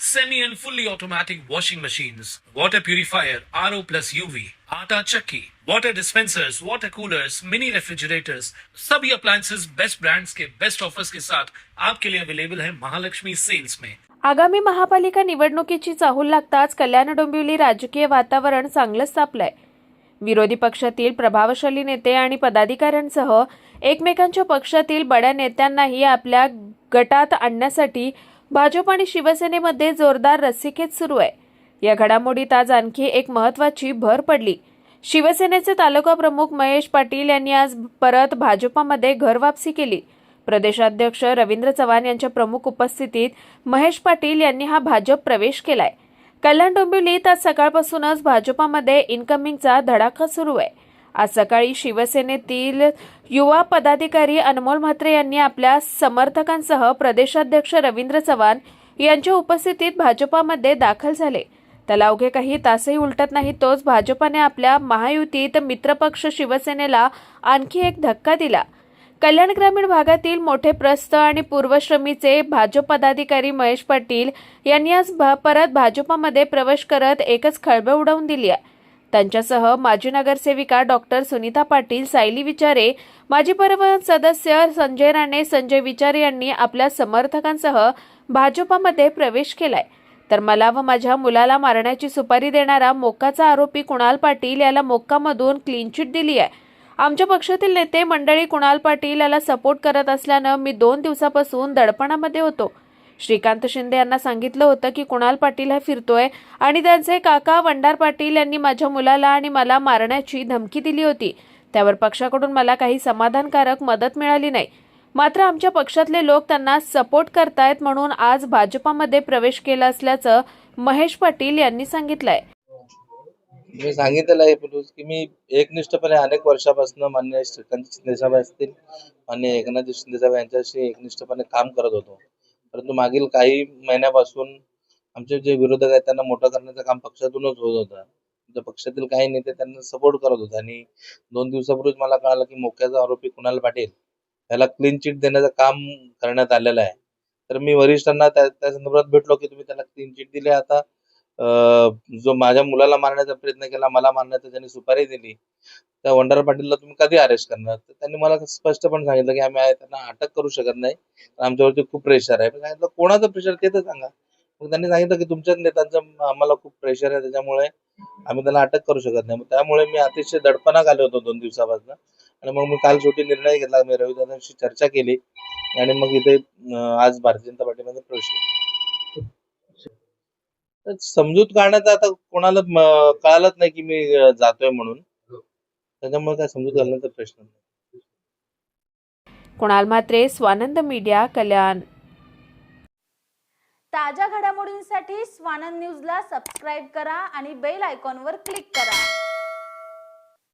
semi and fully automatic washing machines, water purifier, RO plus UV, आटा चक्की, water dispensers, water coolers, mini refrigerators, सभी appliances best brands के best offers के साथ आपके लिए अवेलेबल है महालक्ष्मी सेल्स में आगामी महापालिका निवडणुकीची चाहूल लागताच कल्याण डोंबिवली राजकीय वातावरण चांगलंच तापलंय. विरोधी पक्षातील प्रभावशाली नेते आणि पदाधिकाऱ्यांसह एकमेकांच्या पक्षातील बड्या नेत्यांनाही आपल्या गटात आणण्यासाठी भाजप आणि शिवसेनेमध्ये जोरदार रस्सीखेच सुरू आहे. या घडामोडीत आज आणखी एक महत्वाची भर पडली. शिवसेनेचे तालुका प्रमुख महेश पाटील यांनी आज परत भाजपामध्ये घरवापसी केली. प्रदेशाध्यक्ष रवींद्र चव्हाण यांच्या प्रमुख उपस्थितीत महेश पाटील यांनी हा भाजप प्रवेश केलाय. कल्याण डोंबिवलीत आज सकाळपासूनच भाजपामध्ये इनकमिंगचा धडाका सुरू आहे. आज सकाळी शिवसेनेतील युवा पदाधिकारी अनमोल म्हात्रे यांनी आपल्या समर्थकांसह प्रदेशाध्यक्ष रवींद्र चव्हाण यांच्या उपस्थितीत भाजपामध्ये दाखल झाले. त्याला अवघे काही तासही उलटत नाही तोच भाजपाने आपल्या महायुतीत मित्रपक्ष शिवसेनेला आणखी एक धक्का दिला. कल्याण ग्रामीण भागातील मोठे प्रस्थ आणि पूर्वश्रमीचे भाजप पदाधिकारी महेश पाटील यांनी आज भा- परत भाजपामध्ये प्रवेश करत एकच खळबळ उडवून दिली आहे. त्यांच्यासह माजी नगरसेविका डॉक्टर सुनीता पाटील सायली विचारे माजी परिवहन सदस्य संजय राणे संजय विचारे यांनी आपल्या समर्थकांसह भाजपामध्ये प्रवेश केलाय. तर मला व माझ्या मुलाला मारण्याची सुपारी देणारा मोक्काचा आरोपी कुणाल पाटील याला मोक्कामधून क्लीन चिट दिली आहे. आमच्या पक्षातील नेते मंडळी कुणाल पाटील याला सपोर्ट करत असल्यानं मी दोन दिवसापासून दडपणामध्ये होतो. श्रीकांत शिंदे यांना सांगितलं होतं की कुणाल पाटील हा फिरतोय आणि त्यांचे काका वंडार पाटील यांनी माझ्या मुलाला आणि मला मारण्याची धमकी दिली होती. त्यावर पक्षाकडून मला काही समाधानकारक मदत मिळाली नाही. मात्र आमच्या पक्षातले लोक त्यांना सपोर्ट करतायत म्हणून आज भाजपामध्ये प्रवेश केला असल्याचं महेश पाटील यांनी सांगितलंय. मी सांगितलेलं आहे की मी एकनिष्ठपणे अनेक वर्षापासून मान्य श्रीकांत शिंदेसाहेब असतील मान्य एकनाथ शिंदेसाहेब यांच्याशी एकनिष्ठपणे काम करत होतो. परंतु मागील काही महिन्यापासून आमचे जे विरोधक आहेत त्यांना मोठं करण्याचं काम पक्षातूनच होत होतं. तर पक्षातील काही नेते त्यांना सपोर्ट करत होते. आणि दोन दिवसापूर्वीच मला कळालं की मोक्याचा आरोपी कुणाल पाटील त्याला क्लीन चिट देण्याचं काम करण्यात आलेलं आहे. तर मी वरिष्ठांना त्या संदर्भात भेटलो की तुम्ही त्याला क्लीन चिट दिली. आता जो माझ्या मुलाला मारण्याचा प्रयत्न केला मला मारण्याचा त्यांनी सुपारी दिली. त्या वंडार पाटीलला तुम्ही कधी अरेस्ट करणार? तर त्यांनी मला स्पष्टपणे सांगितलं की आम्ही त्यांना अटक करू शकत नाही. आमच्यावरती खूप प्रेशर आहे. सांगितलं कोणाचं प्रेशर ते तर सांगा. मग त्यांनी सांगितलं की तुमच्याच नेत्यांचं आम्हाला खूप प्रेशर आहे. त्याच्यामुळे आम्ही त्याला अटक करू शकत नाही. मग त्यामुळे मी अतिशय दडपणा आलो होतो दोन दिवसापासून. आणि मग मी काल शेवटी निर्णय घेतला. मी रविदादांशी चर्चा केली. आणि मग इथे आज भारतीय जनता पार्टीमध्ये प्रवेश केला. समजूत काढण्याचा आता कोणाला कळालंच नाही की मी जातोय म्हणून. त्याच्यामुळे काय समजूत घालण्याचा प्रश्न नाही. कुणाल म्हात्रे स्वानंद मीडिया कल्याण. ताज्या घडामोडींसाठी स्वानंद न्यूजला सबस्क्राईब करा आणि बेल आयकॉनवर क्लिक करा.